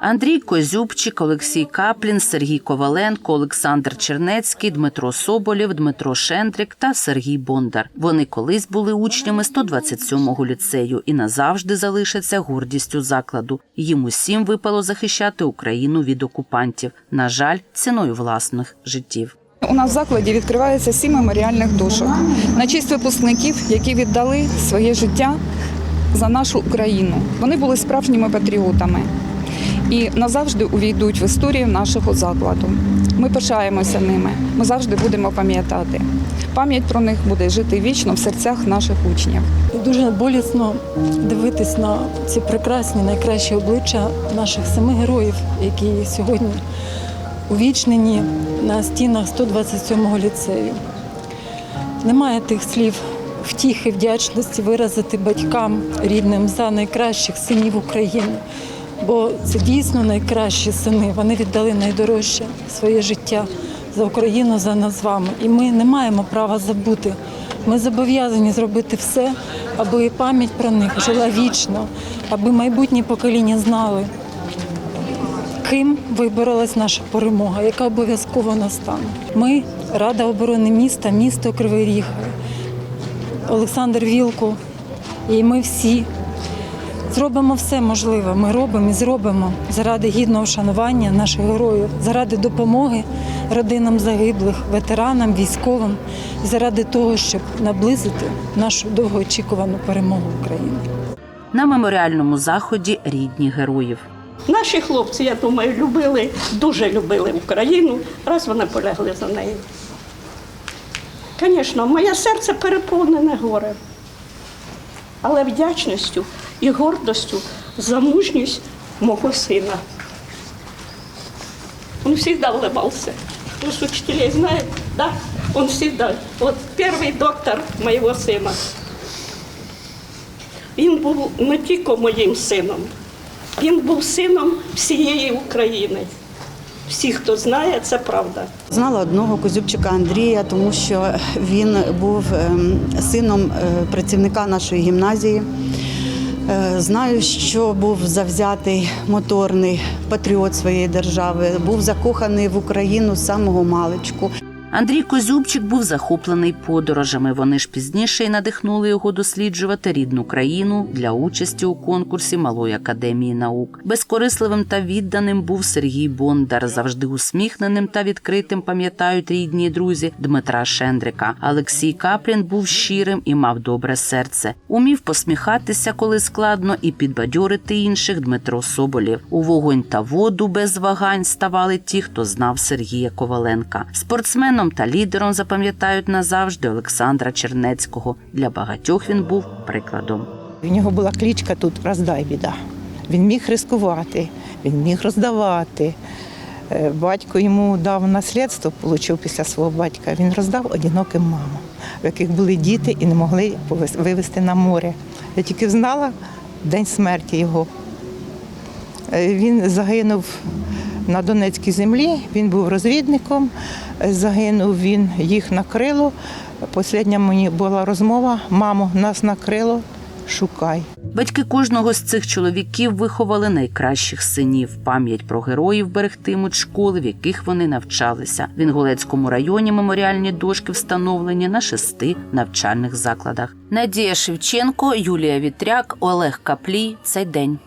Андрій Козюбчик, Олексій Каплін, Сергій Коваленко, Олександр Чернецький, Дмитро Соболєв, Дмитро Шендрик та Сергій Бондар. Вони колись були учнями 127-го ліцею і назавжди залишаться гордістю закладу. Їм усім випало захищати Україну від окупантів. На жаль, ціною власних життів. У нас в закладі відкривається сім меморіальних дошок на честь випускників, які віддали своє життя за нашу Україну. Вони були справжніми патріотами і назавжди увійдуть в історію нашого закладу. Ми пишаємося ними. Ми завжди будемо пам'ятати. Пам'ять про них буде жити вічно в серцях наших учнів. Дуже болісно дивитись на ці прекрасні, найкращі обличчя наших семи героїв, які сьогодні увічнені на стінах 127-го ліцею. Немає тих слів втіхи, вдячності виразити батькам рідним за найкращих синів України. Бо це дійсно найкращі сини. Вони віддали найдорожче своє життя за Україну, за нас з вами. І ми не маємо права забути. Ми зобов'язані зробити все, аби пам'ять про них жила вічно, аби майбутні покоління знали, ким виборолась наша перемога, яка обов'язково настане. Ми, Рада оборони міста, місто Кривий Ріг, Олександр Вілкул, і ми всі зробимо все можливе. Ми робимо і зробимо заради гідного вшанування наших героїв, заради допомоги родинам загиблих, ветеранам, військовим, і заради того, щоб наблизити нашу довгоочікувану перемогу України. На меморіальному заході рідні героїв. Наші хлопці, я думаю, любили, дуже любили Україну, раз вони полягли за неї. Звісно, моє серце переповнене горем, але вдячністю і гордостю за мужність мого сина. Он всегда улыбался. Вы ж учителей знаете, да? Он всегда. Вот первый доктор моего сина. Він був не тільки моїм сином, він був сином всієї України. Всі, хто знає, це правда. Знала одного Козюбчика Андрія, тому що він був ем, сином е, працівника нашої гімназії. Е, Знаю, що був завзятий моторний патріот своєї держави, був закоханий в Україну з самого маличку. Андрій Козюбчик був захоплений подорожами. Вони ж пізніше й надихнули його досліджувати рідну країну для участі у конкурсі Малої академії наук. Безкорисливим та відданим був Сергій Бондар, завжди усміхненим та відкритим. Пам'ятають рідні друзі Дмитра Шендрика. Олексій Каплін був щирим і мав добре серце. Умів посміхатися, коли складно, і підбадьорити інших Дмитро Соболєв. У вогонь та воду без вагань ставали ті, хто знав Сергія Коваленка. Спортсменом та лідером запам'ятають назавжди Олександра Чернецького. Для багатьох він був прикладом. У нього була клічка тут роздай біда. Він міг ризикувати, він міг роздавати. Е, Батько йому дав наслідство, отримав після свого батька. Він роздав одиноким мамам, в яких були діти і не могли вивезти на море. Я тільки знала день смерті його. Е, Він загинув на Донецькій землі, він був розвідником, Е, загинув він, їх накрило. Послідня мені була розмова: мамо, нас накрило, шукай. Батьки кожного з цих чоловіків виховали найкращих синів. Пам'ять про героїв берегтимуть школи, в яких вони навчалися. В Інгулецькому районі меморіальні дошки встановлені на шести навчальних закладах. Надія Шевченко, Юлія Вітряк, Олег Каплій. Цей день.